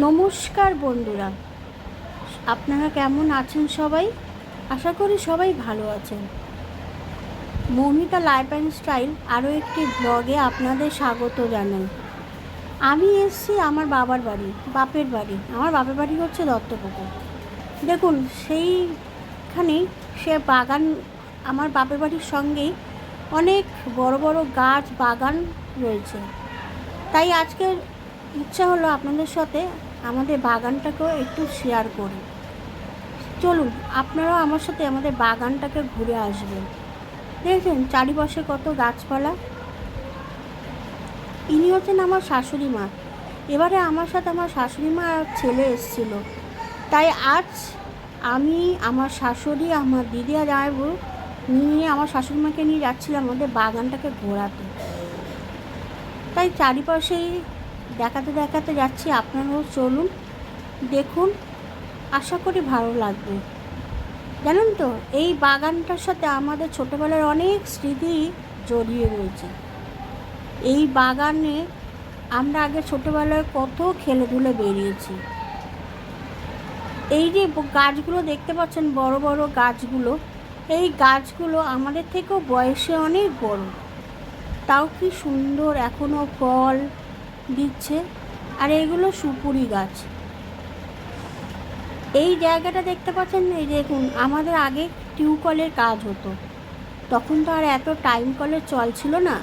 নমস্কার বন্ধুরা। আপনারা কেমন আছেন সবাই? আশা করি সবাই ভালো আছেন। মৌমিতা লাইফ অ্যান্ড স্টাইল আরও একটি ব্লগে আপনাদের স্বাগত জানাই। আমি এসছি আমার বাবার বাড়ি, বাপের বাড়ি। আমার বাপের বাড়ি হচ্ছে দত্তপুকুর। দেখুন সেইখানেই সে বাগান, আমার বাপের বাড়ির সঙ্গেই অনেক বড় বড় গাছ বাগান রয়েছে। তাই আজকের ইচ্ছা হলো আপনাদের সাথে আমাদের বাগানটাকেও একটু শেয়ার করি। চলুন, আপনারাও আমার সাথে আমাদের বাগানটাকে ঘুরে আসবেন। দেখেছেন চারিপাশে কত গাছপালা। ইনি হচ্ছেন আমার শাশুড়ি মা। এবারে আমার সাথে আমার শাশুড়ি মা আর ছেলে এসেছিল। তাই আজ আমি, আমার শাশুড়ি, আমার দিদি আর জামাইবু নিয়ে আমার শাশুড়ি মাকে নিয়ে যাচ্ছিলাম আমাদের বাগানটাকে ঘোরাতে। তাই চারিপাশেই দেখাতে দেখাতে যাচ্ছি আপনারাও চলুন। দেখুন, আশা করি ভালো লাগবে। জানেন তো, এই বাগানটার সাথে আমাদের ছোটোবেলার অনেক স্মৃতি জড়িয়ে রয়েছে। এই বাগানে আমরা আগে ছোটোবেলায় কত খেলেধুলে বেরিয়েছি। এই যে গাছগুলো দেখতে পাচ্ছেন, বড় বড় গাছগুলো, এই গাছগুলো আমাদের থেকেও বয়সে অনেক বড়। তাও কি সুন্দর এখনও ফল দিচ্ছে। আর এগুলো সুপুরি গাছ। এই জায়গাটা দেখতে পাচ্ছেন এই দেখুন, আমাদের আগে টিউবকলের কাজ হতো। তখন তো আর এত টাইম কলের চল ছিল না।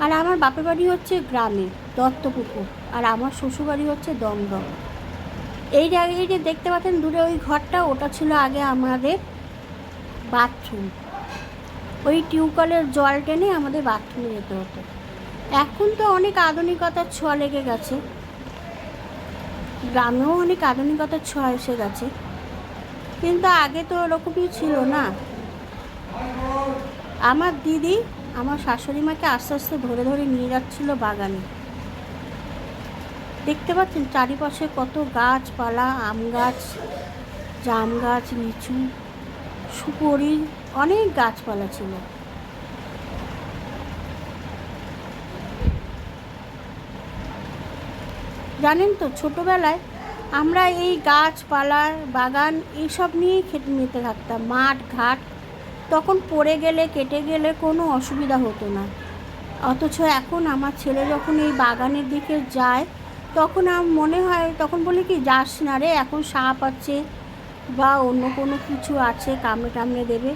আর আমার বাপের বাড়ি হচ্ছে গ্রামে, দত্তপুকুর। আর আমার শ্বশুরবাড়ি হচ্ছে দমদম। এই জায়গায় যে দেখতে পাচ্ছেন দূরে ওই ঘরটা, ওটা ছিল আগে আমাদের বাথরুম। ওই টিউবকলের জল টেনে আমাদের বাথরুমে যেতে হতো। এখন তো অনেক আধুনিকতার ছোঁয়া লেগে গেছে। গ্রামেও অনেক আধুনিকতার ছোঁয়া এসে গেছে। কিন্তু আগে তো ওরকমই ছিল না। আমার দিদি আমার শাশুড়ি মাকে আস্তে আস্তে ধরে ধরে নিয়ে যাচ্ছিল বাগানে। দেখতে পাচ্ছেন চারিপাশে কত গাছপালা, আম গাছ, জাম গাছ, লিচু, সুপরি, অনেক গাছপালা ছিল। জানেন তো, ছোটোবেলায় আমরা এই গাছপালা, বাগান এইসব নিয়েই খেতে মেতে থাকতাম, মাঠ, ঘাট। তখন পড়ে গেলে, কেটে গেলে কোনো অসুবিধা হতো না। অথচ এখন আমার ছেলে যখন এই বাগানের দিকে যায়, তখন আমার মনে হয়, তখন বলি কি, যাস না রে, এখন সাপ আছে বা অন্য কোনো কিছু আছে, কামড়ে টামড়ে দেবে।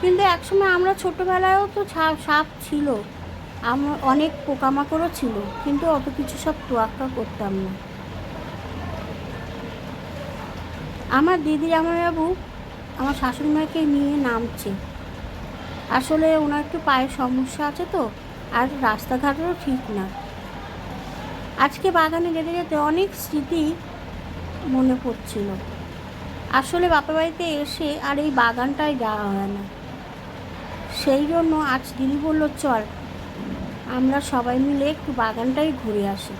কিন্তু একসময় আমরা ছোটোবেলায়ও তো সাপ সাপ ছিল। আমার অনেক পোকামাকড়ও ছিল, কিন্তু অত কিছু সব তোয়াক্কা করতাম না। আমার দিদি আমার বাবু আমার শাশুড়ি মাকে নিয়ে নামছে। আসলে ওনার একটু পায়ের সমস্যা আছে তো, আর রাস্তাঘাটেরও ঠিক না। আজকে বাগানে যেতে যেতে অনেক স্মৃতি মনে পড়ছিল। আসলে বাপের বাড়িতে এসে আর এই বাগানটায় যাওয়া হয় না। সেই জন্য আজ দিদি বলল, চল আমরা সবাই মিলে একটু বাগানটাই ঘুরে আসি।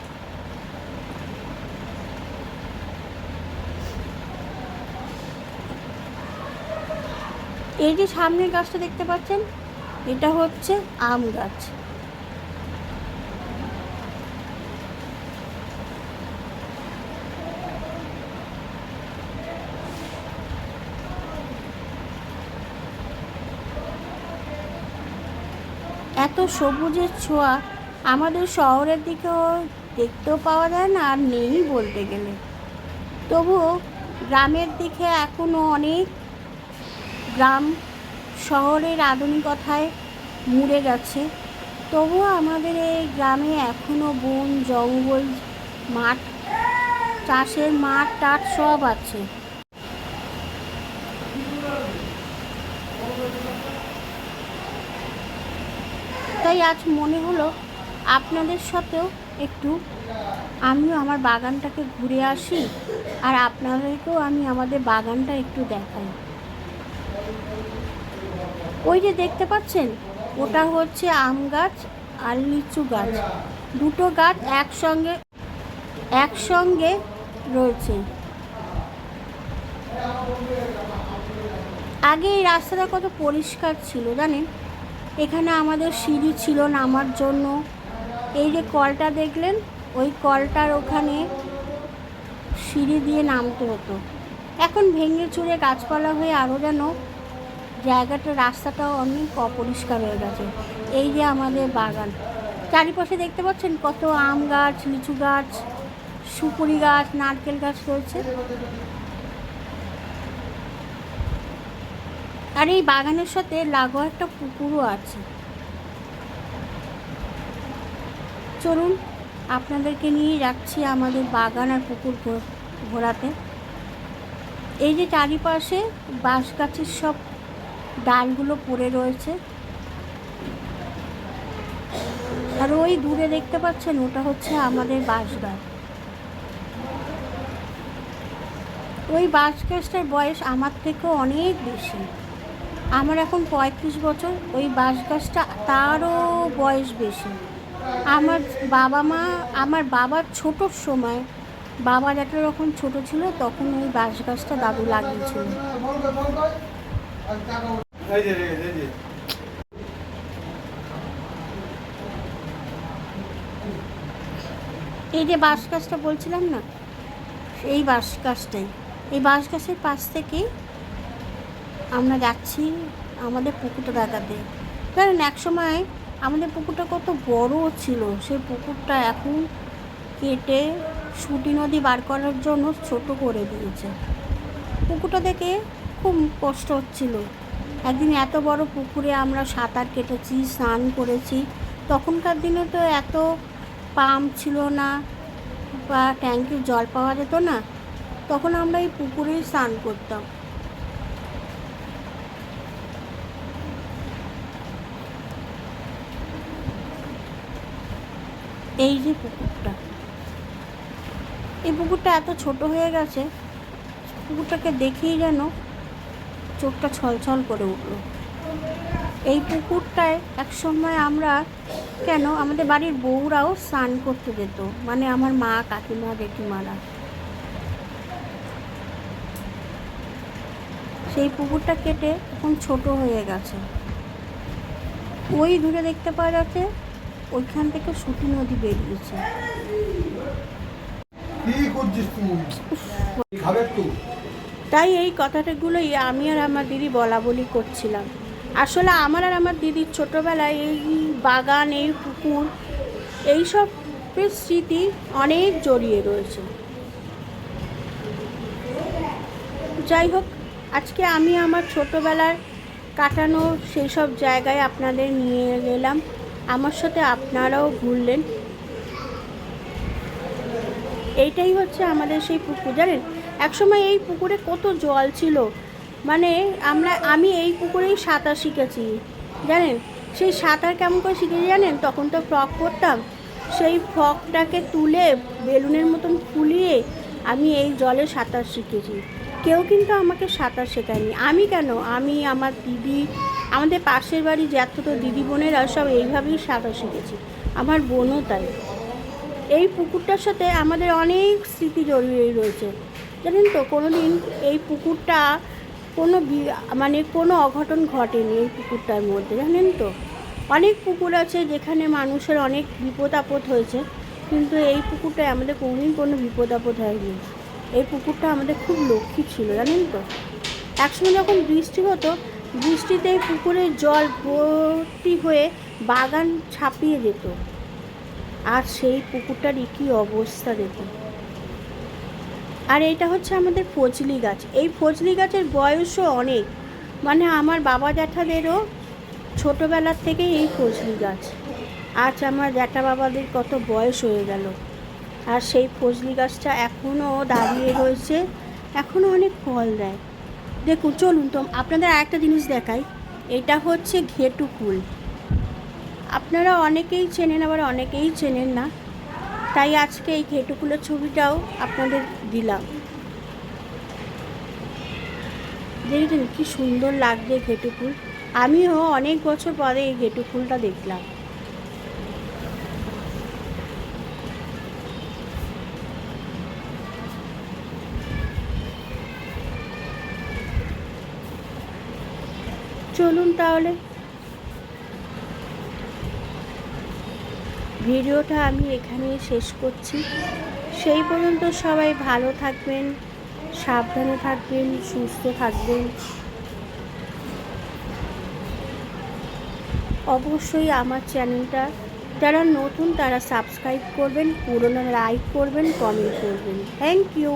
এই যে সামনের গাছটা দেখতে পাচ্ছেন, এটা হচ্ছে আম গাছ। এত সবুজের ছোঁয়া আমাদের শহরের দিকেও দেখতেও পাওয়া যায় না আর নেই বলতে গেলে। তবুও গ্রামের দিকে এখনও অনেক গ্রাম শহরের আধুনিকতায় মুড়ে গেছে। তবুও আমাদের এই গ্রামে এখনও বন, জঙ্গল, মাঠ, চাষের মাঠ টাট সব আছে। তাই আজ মনে হলো আপনাদের সাথেও একটু আমিও আমার বাগানটাকে ঘুরে আসি আর আপনাদেরকেও আমি আমাদের বাগানটা একটু দেখাই। ওই যে দেখতে পাচ্ছেন, ওটা হচ্ছে আম গাছ আর লিচু গাছ। দুটো গাছ একসঙ্গে একসঙ্গে রয়েছে। আগে এই রাস্তাটা কত পরিষ্কার ছিল জানেন? এখানে আমাদের সিঁড়ি ছিল নামার জন্য। এই যে কলটা দেখলেন, ওই কলটার ওখানে সিঁড়ি দিয়ে নামতে হতো। এখন ভেঙে চুরে গাছপালা হয়ে আরও যেন জায়গাটা, রাস্তাটাও অনেক অপরিষ্কার হয়ে গেছে। এই যে আমাদের বাগান। চারিপাশে দেখতে পাচ্ছেন কত আম গাছ, লিচু গাছ, সুপুরি গাছ, নারকেল গাছ রয়েছে। আর এই বাগানের সাথে লাগোয়া একটা পুকুরও আছে। চলুন, আপনাদেরকে নিয়ে যাচ্ছি আমাদের বাগান আর পুকুর ঘোরাতে। এই যে চারিপাশে বাঁশ গাছের সব ডালগুলো পড়ে রয়েছে। আর ওই দূরে দেখতে পাচ্ছেন, ওটা হচ্ছে আমাদের বাঁশ গাছ ওই বাঁশ গাছটার বয়স আমার থেকেও অনেক বেশি। আমার এখন পঁয়ত্রিশ বছর ওই বাঁশ গাছটা তারও বয়স বেশি। আমার বাবা মা আমার বাবার ছোটোর সময় বাবার একটা যখন ছোট ছিল তখন ওই বাঁশ গাছটা দাদু লাগিয়েছিল। এই যে এই বাঁশ গাছটা বলছিলাম না এই বাঁশ গাছটাই এই বাঁশ গাছের পাশ থেকে আমরা যাচ্ছি আমাদের পুকুরটা দেখাতে। কারণ এক সময় আমাদের পুকুরটা কত বড় ছিল, সেই পুকুরটা এখন কেটে সুটি নদী বার করার জন্য ছোট করে দিয়েছে। পুকুরটা দেখে খুব কষ্ট হচ্ছিল। একদিন এত বড় পুকুরে আমরা সাঁতার কেটেছি, স্নান করেছি। তখনকার দিনে তো এত পাম্প ছিল না বা ট্যাঙ্কির জল পাওয়া যেত না। তখন আমরা এই পুকুরেই স্নান করতাম। এই যে পুকুরটা। এই পুকুরটা এত ছোট হয়ে গেছে, পুকুরটাকে দেখেই যেন চোখটা ছলছল করে উঠল। এই পুকুরটায় এক সময় আমরা কেন আমাদের বাড়ির বউরাও স্নান করতে যেত মানে আমার মা, কাকিমা, জেঠিমারা। সেই পুকুরটা কেটে এখন ছোট হয়ে গেছে। ওই দূরে দেখতে পাওয়া যাচ্ছে ওইখান থেকে সুতি নদী বেরিয়েছে। তাই? এই কথাটাগুলোই আমি আর আমার দিদি বলা বলি করছিলাম। আসলে আমার আর আমার দিদির ছোটোবেলায় এই বাগান এই পুকুর এইসবের স্মৃতি অনেক জড়িয়ে রয়েছে। যাই হোক আজকে আমি আমার ছোটোবেলার কাটানো সেই সব জায়গায় আপনাদের নিয়ে গেলাম। আমার সাথে আপনারাও ঘুরলেন। এইটাই হচ্ছে আমাদের সেই পুকুর, জানেন? একসময় এই পুকুরে কত জল ছিল। মানে আমরা, আমি এই পুকুরেই সাঁতার শিখেছি, জানেন? সেই সাঁতার কেমন করে শিখেছি জানেন? তখন তো ফ্রক করতাম সেই ফ্রকটাকে তুলে বেলুনের মতন ফুলিয়ে আমি এই জলে সাঁতার শিখেছি। কেউ কিন্তু আমাকে সাঁতার শেখায়নি। আমি কেন? আমি আমার দিদি আমাদের পাশের বাড়ি যত তো দিদি বোনেরা সব এইভাবেই সাঁতার শিখেছি আমার বোনও তাই। এই পুকুরটার সাথে আমাদের অনেক স্মৃতি জড়িয়ে রয়েছে। জানেন তো কোনো দিন এই পুকুরটা কোনো মানে কোনো অঘটন ঘটেনি এই পুকুরটার মধ্যে, জানেন তো? অনেক পুকুর আছে যেখানে মানুষের অনেক বিপদ আপদ হয়েছে, কিন্তু এই পুকুরটায় আমাদের কোনোদিন কোনো বিপদ আপদ হয়নি। এই পুকুরটা আমাদের খুব লক্ষ্মী ছিল, জানেন তো? একসময় যখন বৃষ্টি হতো বৃষ্টিতে পুকুরের জল ভর্তি হয়ে বাগান ছাপিয়ে যেত। আর সেই পুকুরটারই কী অবস্থা দেখুন। আর এটা হচ্ছে আমাদের ফজলি গাছ। এই ফজলি গাছের বয়সও অনেক। মানে আমার বাবা জ্যাঠাদেরও ছোটোবেলার থেকেই এই ফজলি গাছ। আজ আমার জ্যাঠা বাবাদের কত বয়স হয়ে গেল। আর সেই ফজলি গাছটা এখনও দাঁড়িয়ে রয়েছে। এখনও অনেক ফল দেয়। দেখুন, চলুন তো, আপনাদের আরেকটা জিনিস দেখাই। এটা হচ্ছে ঘেটু ফুল। আপনারা অনেকেই চেনেন, আবার অনেকেই চেনেন না। তাই আজকে এই ঘেটু ঘেটুকুলের ছবিটাও আপনাদের দিলাম। দেখেছেন কি সুন্দর লাগছে ঘেটুকুল আমিও অনেক বছর পরে এই ঘেটুকুলটা দেখলাম। চলুন তাহলে। ভিডিওটা আমি এখানে শেষ করছি। সেই পর্যন্ত সবাই ভালো থাকবেন, সাবধানে থাকবেন, সুস্থ থাকবেন। অবশ্যই আমার চ্যানেলটা, যারা নতুন তারা সাবস্ক্রাইব করবেন, পুরনো লাইক করবেন, কমেন্ট করবেন। Thank you